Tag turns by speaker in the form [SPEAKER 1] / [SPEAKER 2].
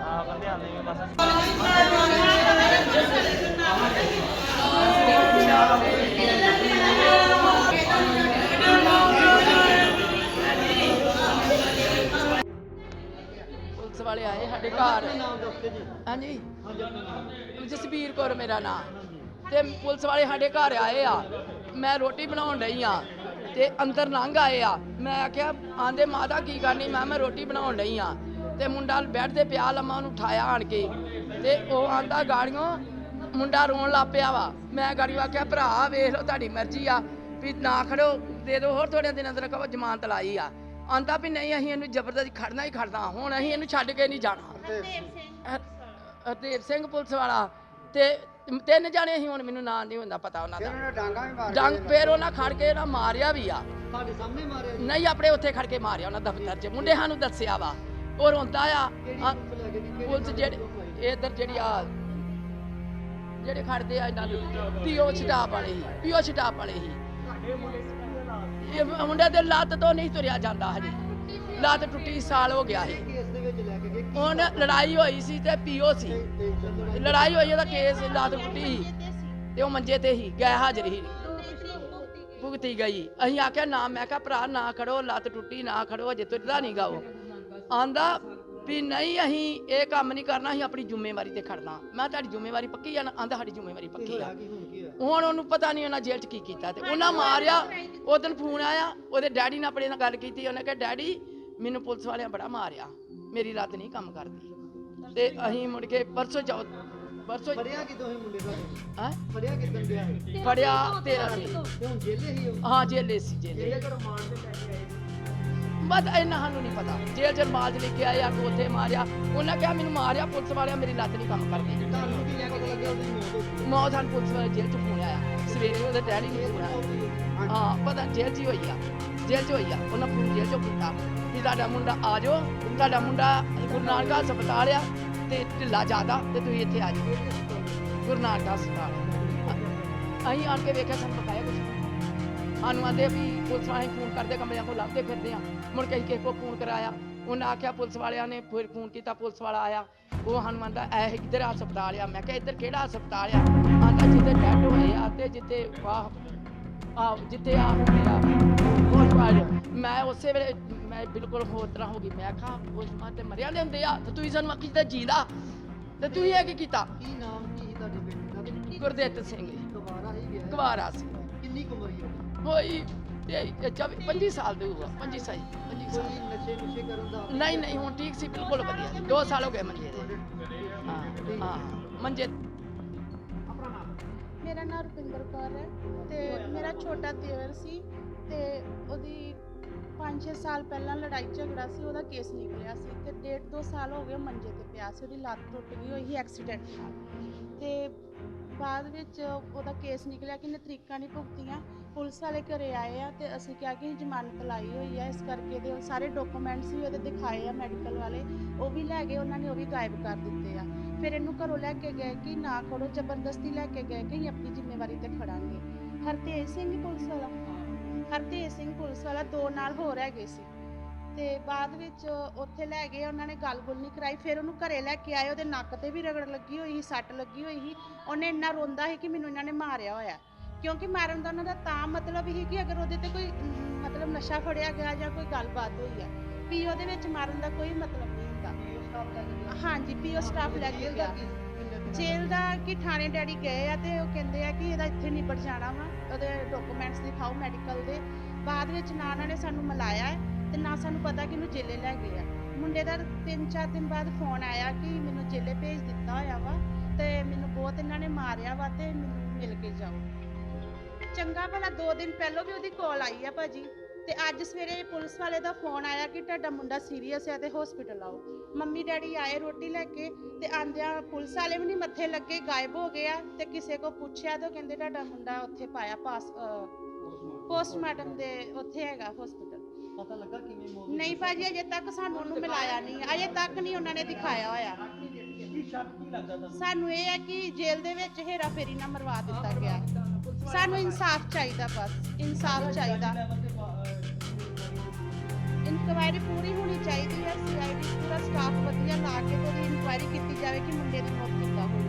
[SPEAKER 1] ਆ ਬੰਦੇ ਆਉਂਦੇ ਵੀ ਬਸ
[SPEAKER 2] ਆਏ ਸਾਡੇ ਘਰ। ਹਾਂਜੀ ਜਸਬੀਰ ਕੌਰ ਮੇਰਾ ਨਾਮ। ਤੇ ਪੁਲਿਸ ਵਾਲੇ ਸਾਡੇ ਘਰ ਆਏ ਆ। ਮੈਂ ਰੋਟੀ ਬਣਾਉਣ ਰਹੀ ਆ। ਤੇ ਅੰਦਰ ਲੰਘ ਆਏ ਆ। ਮੈਂ ਆਖਿਆ ਆਂਦੇ ਮਾਤਾ ਕੀ ਕਰਨੀ? ਮੈਂ ਮੈਂ ਰੋਟੀ ਬਣਾਉਣ ਰਹੀ ਆ। ਤੇ ਮੁੰਡਾ ਬੈੱਡ ਤੇ ਪਿਆ ਲੰਮਾ ਉਹਨੂੰ ਉਠਾਇਆ ਆਣ ਕੇ। ਤੇ ਉਹ ਆਂਦਾ ਗਾੜੀਆਂ ਮੁੰਡਾ ਰੋਣ ਲੱਗ ਪਿਆ ਵਾ। ਮੈਂ ਗਾੜੀਆਂ ਆਖਿਆ ਭਰਾ ਵੇਖ ਲਓ ਤੁਹਾਡੀ ਮਰਜ਼ੀ ਆ। ਵੀ ਨਾ ਖੜੋ ਦੇ ਦਿਓ ਹੋਰ ਥੋੜੇ ਦਿਨਾਂ ਕਹੋ ਜ਼ਮਾਨਤ ਲਾਈ ਆ। ਆਂਦਾ ਵੀ ਨਹੀਂ ਅਸੀਂ ਇਹਨੂੰ ਜ਼ਬਰਦਸਤੀ ਖੜਨਾ ਹੀ ਖੜਨਾ। ਹੁਣ ਅਸੀਂ ਇਹਨੂੰ ਛੱਡ ਕੇ ਨਹੀਂ ਜਾਣਾ। ਹਰ- ਹਰਦੇਵ ਸਿੰਘ ਪੁਲਿਸ ਵਾਲਾ। ਤੇ ਤਿੰਨ ਜਾਣੇ ਸੀ ਹੁਣ ਮੈਨੂੰ ਨਾਂ ਨਹੀਂ ਹੁੰਦਾ ਪਤਾ ਉਹਨਾਂ ਦਾ।
[SPEAKER 3] ਡਾਂਗਾ ਵੀ ਮਾਰ
[SPEAKER 2] ਡੰਗ ਫੇਰ ਉਹਨਾਂ ਖੜ ਕੇ ਨਾ ਮਾਰਿਆ ਵੀ ਆ।
[SPEAKER 3] ਤੁਹਾਡੇ ਸਾਹਮਣੇ ਮਾਰਿਆ ਜੀ।
[SPEAKER 2] ਨਹੀਂ ਆਪਣੇ ਉੱਥੇ ਖੜ ਕੇ ਮਾਰਿਆ ਉਹਨਾਂ ਦਫ਼ਤਰ 'ਚ। ਮੁੰਡੇ ਸਾਨੂੰ ਦੱਸਿਆ ਵਾ। ਉਹ ਰੋਂਦਾ ਆ।
[SPEAKER 3] ਪੁਲਿਸ
[SPEAKER 2] ਜਿਹੜੇ ਇਧਰ ਜਿਹੜੀ ਆ ਜਿਹੜੇ ਖੜਦੇ ਆ ਇਹਨਾਂ ਨੂੰ ਪੀਓ ਛਟਾਪ ਵਾਲੇ ਹੀ ਪੀਓ ਛਟਾਪ ਵਾਲੇ ਹੀ ਇਹ ਮੁੰਡੇ ਦੇ ਲੱਤ ਤੋਂ ਨਹੀਂ ਤੁਰਿਆ ਜਾਂਦਾ ਹਜੇ। ਲੱਤ ਟੁੱਟੀ ਸਾਲ ਹੋ ਗਿਆ ਸੀ ਹੁਣ ਲੜਾਈ ਹੋਈ ਸੀ ਤੇ ਪੀਓ ਸੀ। ਲੜਾਈ ਹੋਈ, ਉਹਦਾ ਕੇਸ ਲੱਤ ਟੁੱਟੀ ਸੀ ਤੇ ਉਹ ਮੰਜੇ ਤੇ ਹੀ ਗਏ, ਹਾਜ਼ਰੀ ਹੀ। ਭੁਗਤੀ ਗਈ। ਅਸੀਂ ਆਖਿਆ, ਨਾ, ਮੈਂ ਕਿਹਾ, ਭਰਾ, ਨਾ ਖੜੋ, ਲੱਤ ਟੁੱਟੀ, ਨਾ ਖੜੋ, ਅਜੇ ਤੁਰਦਾ ਨਹੀਂ ਗਾ ਉਹ। ਆਂਦਾ ਵੀ ਨਹੀਂ ਅਸੀਂ ਇਹ ਕੰਮ ਨਹੀਂ ਕਰਨਾ ਅਸੀਂ ਆਪਣੀ ਜ਼ਿੰਮੇਵਾਰੀ ਤੇ ਖੜਨਾ। ਮੈਂ ਤੁਹਾਡੀ ਜ਼ਿੰਮੇਵਾਰੀ ਪੱਕੀ ਆ ਆਂਦਾ ਸਾਡੀ ਜ਼ਿੰਮੇਵਾਰੀ ਪੱਕੀ ਆ।
[SPEAKER 3] ਹੁਣ
[SPEAKER 2] ਉਹਨੂੰ ਪਤਾ ਨਹੀਂ ਉਹਨਾਂ ਜੇਲ੍ਹ 'ਚ ਕੀ ਕੀਤਾ ਤੇ ਉਹਨਾਂ ਮਾਰਿਆ। ਉਹ ਦਿਨ ਫੋਨ ਆਇਆ ਉਹਦੇ ਡੈਡੀ ਨਾਲ ਆਪਣੇ ਨਾਲ ਗੱਲ ਕੀਤੀ ਉਹਨੇ ਕਿਹਾ ਡੈਡੀ ਮੈਨੂੰ ਪੁਲਿਸ ਵਾਲਿਆਂ ਬੜਾ ਮਾਰਿਆ। ਮੇਰੀ ਲੱਤ ਨਹੀਂ ਕੰਮ ਕਰਦੀ। ਤੇ ਅਸੀਂ ਮੁੜ ਕੇ ਪਰਸੋਂ ਜਾਓ ਪਰਸੋਂ
[SPEAKER 3] ਫੜਿਆ ਕਿਦੋਂ ਹੀ ਮੁੰਡੇ ਦਾ?
[SPEAKER 2] ਹੈਂ?
[SPEAKER 3] ਫੜਿਆ ਕਿਦੋਂ ਗਿਆ
[SPEAKER 2] ਫੜਿਆ ਤੇਰਾ ਸੀ।
[SPEAKER 3] ਤੇ ਹੁਣ ਜੇਲੇ ਹੀ
[SPEAKER 2] ਜੇਲੇ ਸੀ ਜੇਲੇ
[SPEAKER 3] ਜੇਲੇ ਮਾਰ ਦੇ ਪੈ ਕੇ ਆਏ
[SPEAKER 2] ਬਸ ਇੰਨਾ ਸਾਨੂੰ ਨਹੀਂ ਪਤਾ। ਜੇਲ੍ਹ ਚ ਮਾਜ ਲੈ ਕੇ ਆਇਆ ਕਿ ਉੱਥੇ ਮਾਰਿਆ। ਉਹਨਾਂ ਕਿਹਾ ਮੈਨੂੰ ਮਾਰਿਆ ਪੁਲਿਸ ਵਾਲਿਆਂ ਮੇਰੀ ਲੱਤ ਨਹੀਂ ਕੰਮ ਕਰਦੀ।
[SPEAKER 3] ਤੁਹਾਨੂੰ ਕੀ ਲੈ ਕੇ ਲੱਗਿਆ ਉਹਦੀ ਮੌਤ ਹੋ
[SPEAKER 2] ਸਾਨੂੰ ਪੁਲਿਸ ਵਾਲੇ ਜੇਲ੍ਹ ਚ ਫੋਨ ਆਇਆ। ਸਵੇਰੇ ਉਹਦੇ ਡੈਡੀ ਨੂੰ ਫੋਨ ਆਇਆ। ਹਾਂ ਪਤਾ ਜੇਲ੍ਹ 'ਚ ਹੀ ਹੋਈ ਆ। ਜੇਲ੍ਹ 'ਚ ਹੋਈ ਆ। ਉਹਨਾਂ ਫੋਨ ਜੇਲ੍ਹ 'ਚੋਂ ਕੀਤਾ ਵੀ ਤੁਹਾਡਾ ਮੁੰਡਾ ਆ ਜਾਓ। ਤੁਹਾਡਾ ਮੁੰਡਾ ਗੁਰੂ ਨਾਨਕ ਹਸਪਤਾਲ ਆ ਤੇ ਢਿੱਲਾ ਜ਼ਿਆਦਾ ਤੇ ਤੁਸੀਂ ਇੱਥੇ ਆ ਜਾਓ। ਗੁਰੂ ਨਾਨਕ ਹਸਪਤਾਲ ਅਸੀਂ ਆਣ ਕੇ ਵੇਖਿਆ ਸਾਨੂੰ ਪਕਾਇਆ ਕੁਝ ਸਾਨੂੰ ਆਂਦੇ ਵੀ ਪੁਲਿਸ ਵਾਲੇ ਫੋਨ ਕਰਦੇ ਕਮਰਿਆਂ ਕੋਲ ਲੱਭਦੇ ਫਿਰਦੇ ਆ। ਮੁੜ ਕੇ ਕਿਸੇ ਕੋ ਫੋਨ ਕਰਾਇਆ। ਉਹਨਾਂ ਆਖਿਆ ਪੁਲਿਸ ਵਾਲਿਆਂ ਨੇ ਫਿਰ ਫੋਨ ਕੀਤਾ ਪੁਲਿਸ ਵਾਲਾ ਆਇਆ। ਉਹ ਸਾਨੂੰ ਆਂਦਾ ਇਹ ਕਿੱਧਰ ਹਸਪਤਾਲ ਆ? ਮੈਂ ਕਿਹਾ ਇੱਧਰ ਕਿਹੜਾ ਹਸਪਤਾਲ ਆ? ਆਂਦਾ ਜਿੱਥੇ ਡੈਡ ਹੋਏ ਆ ਤੇ ਜਿੱਥੇ ਵਾਹ ਆ ਜਿੱਥੇ ਆ ਹੁੰਦੇ ਆ ਬਹੁਤ ਵਾਰ ਮੈਂ ਉਸੇ ਵੇਲੇ ਮੈਂ ਬਿਲਕੁਲ ਹੋਰ ਤਰ੍ਹਾਂ ਹੋ ਗਈ। ਮੈਂ ਕਿਹਾ ਉਸ ਮਾਂ ਤੇ ਮਰਿਆ ਲੈਂਦੇ ਆ। ਤੇ ਤੁਸੀਂ ਸਾਨੂੰ ਆਖੀ ਤਾਂ ਜੀਦਾ। ਤੇ ਤੁਸੀਂ ਇਹ ਕੀ ਕੀਤਾ?
[SPEAKER 3] ਕੀ ਨਾਮ ਕੀ ਤੁਹਾਡੇ ਬੇਟੇ ਦਾ ਤੇ
[SPEAKER 2] ਗੁਰਦੇਵ ਸਿੰਘ
[SPEAKER 3] ਦੁਬਾਰਾ ਹੀ ਗਿਆ।
[SPEAKER 2] ਕੁਵਾਰਾ ਸੀ।
[SPEAKER 3] ਕਿੰਨੀ ਕੁ ਉਮਰ ਸੀ
[SPEAKER 2] ਚੌਵੀ 25 ਸਾਲ ਦੇ ਹੋਊਗਾ 25 ਸਾਲ 25 ਸਾਲ।
[SPEAKER 3] ਕੋਈ ਨਸ਼ੇ ਨੁਸ਼ੇ ਕਰਨ ਦਾ
[SPEAKER 2] ਨਹੀਂ ਨਹੀਂ ਹੁਣ ਠੀਕ ਸੀ ਬਿਲਕੁਲ ਵਧੀਆ। 2 ਸਾਲ ਹੋ ਗਏ ਮੰਜੇ ਦੇ ਹਾਂ ਹਾਂ ਮੰਜੇ
[SPEAKER 4] ਮੇਰਾ ਨਾਮ ਰੁਪਿੰਦਰ ਕੌਰ ਹੈ ਤੇ ਮੇਰਾ ਛੋਟਾ ਦੇਵਰ ਸੀ ਤੇ ਉਹਦੀ 5-6 ਸਾਲ ਪਹਿਲਾਂ ਲੜਾਈ ਝਗੜਾ ਸੀ ਉਹਦਾ ਕੇਸ ਨਿਕਲਿਆ ਸੀ ਤੇ ਡੇਢ ਦੋ ਸਾਲ ਹੋ ਗਏ ਮੰਜੇ ਤੇ ਪਿਆ ਸੀ ਉਹਦੀ ਲੱਤ ਟੁੱਟ ਗਈ ਹੋਈ ਸੀ ਐਕਸੀਡੈਂਟ ਨਾਲ ਤੇ ਬਾਅਦ ਵਿੱਚ ਉਹਦਾ ਕੇਸ ਨਿਕਲਿਆ ਕਿ ਨੇ ਤਰੀਕਾਂ ਨਹੀਂ ਭੁਗਤੀਆਂ ਪੁਲਿਸ ਵਾਲੇ ਘਰੇ ਆਏ ਆ ਤੇ ਅਸੀਂ ਕਿਹਾ ਕਿ ਜ਼ਮਾਨਤ ਲਾਈ ਹੋਈ ਆ। ਇਸ ਕਰਕੇ ਦੇ ਸਾਰੇ ਡਾਕੂਮੈਂਟਸ ਵੀ ਉਹਦੇ ਦਿਖਾਏ ਆ ਮੈਡੀਕਲ ਵਾਲੇ। ਉਹ ਵੀ ਲੈ ਗਏ, ਉਹਨਾਂ ਨੇ ਉਹ ਵੀ ਗਾਇਬ ਕਰ ਦਿੱਤੇ ਆ। ਫਿਰ ਇਹਨੂੰ ਘਰੋਂ ਲੈ ਕੇ ਗਏ ਕਿ ਨਾ ਕਰੋ ਜ਼ਬਰਦਸਤੀ ਲੈ ਕੇ ਗਏ ਕਿ ਅਸੀਂ ਆਪਣੀ ਜ਼ਿੰਮੇਵਾਰੀ ਤੇ ਖੜਾਂਗੇ। ਹਰਤੇਜ ਸਿੰਘ ਪੁਲਿਸ ਵਾਲਾ। ਹਰਤੇਜ ਸਿੰਘ ਪੁਲਿਸ ਵਾਲਾ ਦੋ ਨਾਲ ਹੋਰ ਹੈਗੇ ਸੀ। ਤੇ ਬਾਅਦ ਵਿੱਚ ਉੱਥੇ ਲੈ ਗਏ ਉਹਨਾਂ ਨੇ ਗੱਲ-ਗੁਲ ਨਹੀਂ ਕਰਾਈ ਫਿਰ ਉਹਨੂੰ ਘਰੇ ਲੈ ਕੇ ਆਏ ਉਹਦੇ ਨੱਕ ਤੇ ਵੀ ਰਗੜ ਲੱਗੀ ਹੋਈ ਸੀ ਸੱਟ ਲੱਗੀ ਹੋਈ ਸੀ ਉਹਨੇ ਇੰਨਾ ਰੋਂਦਾ ਸੀ ਕਿ ਮੈਨੂੰ ਇਹਨਾਂ ਨੇ ਮਾਰਿਆ ਹੋਇਆ। ਕਿਉਂਕਿ ਮਾਰਨ ਦਾ ਉਹਨਾਂ ਦਾ ਤਾਂ ਮਤਲਬ ਹੀ ਕਿ ਅਗਰ ਉਹਦੇ ਤੇ ਕੋਈ ਮਤਲਬ ਨਸ਼ਾ ਫੜਿਆ ਗਿਆ ਜਾਂ ਕੋਈ ਗੱਲਬਾਤ ਹੋਈ ਹੈ ਪੀਓ ਦੇ ਵਿੱਚ ਮਾਰਨ ਦਾ ਕੋਈ ਮਤਲਬ ਨਹੀਂ ਹੁੰਦਾ। ਹਾਂਜੀ ਪੀਓ ਸਟਾਫ ਲੈ ਕੇ ਗਿਆ। ਜੇਲ੍ਹ ਦਾ ਕਿ ਥਾਣੇ ਡੈਡੀ ਗਏ ਆ ਤੇ ਉਹ ਕਹਿੰਦੇ ਆ ਕਿ ਇਹਦਾ ਇੱਥੇ ਨਿਬੜ ਜਾਣਾ ਵਾ ਉਹਦੇ ਡਾਕੂਮੈਂਟਸ ਦਿਖਾਓ ਮੈਡੀਕਲ ਦੇ। ਬਾਅਦ ਵਿੱਚ ਨਾ ਉਹਨਾਂ ਨੇ ਸਾਨੂੰ ਮਿਲਾਇਆ। ਹੈ ਤੇ ਨਾ ਸਾਨੂੰ ਪਤਾ ਕਿ ਇਹਨੂੰ ਜੇਲੇ ਲੈ ਗਏ ਆ। ਮੁੰਡੇ ਦਾ 3-4 ਦਿਨ ਬਾਅਦ ਫੋਨ ਆਇਆ ਕਿ ਮੈਨੂੰ ਜੇਲੇ ਭੇਜ ਦਿੱਤਾ ਹੋਇਆ ਵਾ ਤੇ ਮੈਨੂੰ ਬਹੁਤ ਇਹਨਾਂ ਨੇ ਮਾਰਿਆ ਵਾ ਤੇ ਮੈਨੂੰ ਮਿਲ ਕੇ ਜਾਓ। ਚੰਗਾ ਭਲਾ 2 ਦਿਨ ਪਹਿਲਾਂ ਵੀ ਉਹਦੀ ਕਾਲ ਆਈ ਆ ਭਾਜੀ ਤੇ ਅੱਜ ਸਵੇਰੇ ਪੁਲਿਸ ਵਾਲੇ ਦਾ ਫੋਨ ਆਇਆ ਕਿ ਤੁਹਾਡਾ ਮੁੰਡਾ ਸੀਰੀਅਸ ਹੈ ਤੇ ਹਸਪੀਟਲ ਆਓ। ਮੰਮੀ ਡੈਡੀ ਆਏ ਰੋਟੀ ਲੈ ਕੇ ਤੇ ਆਂਦਿਆਂ ਪੁਲਿਸ ਵਾਲੇ ਵੀ ਨਹੀਂ ਮੱਥੇ ਲੱਗੇ, ਗਾਇਬ ਹੋ ਗਿਆ ਤੇ ਕਿਸੇ ਕੋ ਪੁੱਛਿਆ ਤਾਂ ਉਹ ਕਹਿੰਦੇ ਤੁਹਾਡਾ ਮੁੰਡਾ ਉੱਥੇ ਪਾਇਆ, ਪਾਸ ਪੋਸਟਮਾਰਟਮ ਦੇ ਉੱਥੇ ਹੈਗਾ ਹਸਪੀਟਲ
[SPEAKER 3] ਪਤਾ ਲੱਗਾ ਕਿਵੇਂ ਮੌਤ
[SPEAKER 4] ਨਹੀਂ ਭਾਜੀ ਅਜੇ ਤੱਕ ਸਾਨੂੰ ਉਹਨੂੰ ਮਿਲਾਇਆ ਨਹੀਂ ਅਜੇ ਤੱਕ ਨਹੀਂ ਉਹਨਾਂ ਨੇ ਦਿਖਾਇਆ ਹੋਇਆ।
[SPEAKER 3] ਕੀ ਸ਼ੱਕ ਕੀ ਲੱਗਦਾ ਤੁਹਾਨੂੰ?
[SPEAKER 4] ਸਾਨੂੰ ਇਹ ਹੈ ਕਿ ਜੇਲ੍ਹ ਦੇ ਵਿੱਚ ਹੇਰਾ ਫੇਰੀ ਨਾ ਮਰਵਾ ਦਿੱਤਾ ਗਿਆ। ਸਾਨੂੰ ਇਨਸਾਫ ਚਾਹੀਦਾ ਬਸ ਇਨਸਾਫ ਚਾਹੀਦਾ। ਇਨਕੁਆਇਰੀ ਪੂਰੀ ਹੋਣੀ ਚਾਹੀਦੀ ਹੈ ਸੀਆਈਡੀ ਪੂਰਾ ਸਟਾਫ ਵਧੀਆ ਲਾ ਕੇ ਤੇ ਇਨਕੁਆਇਰੀ ਕੀਤੀ ਜਾਵੇ ਕਿ ਮੁੰਡੇ ਦੀ ਮੌਤ ਕਿੱਦਾਂ ਹੋਈ।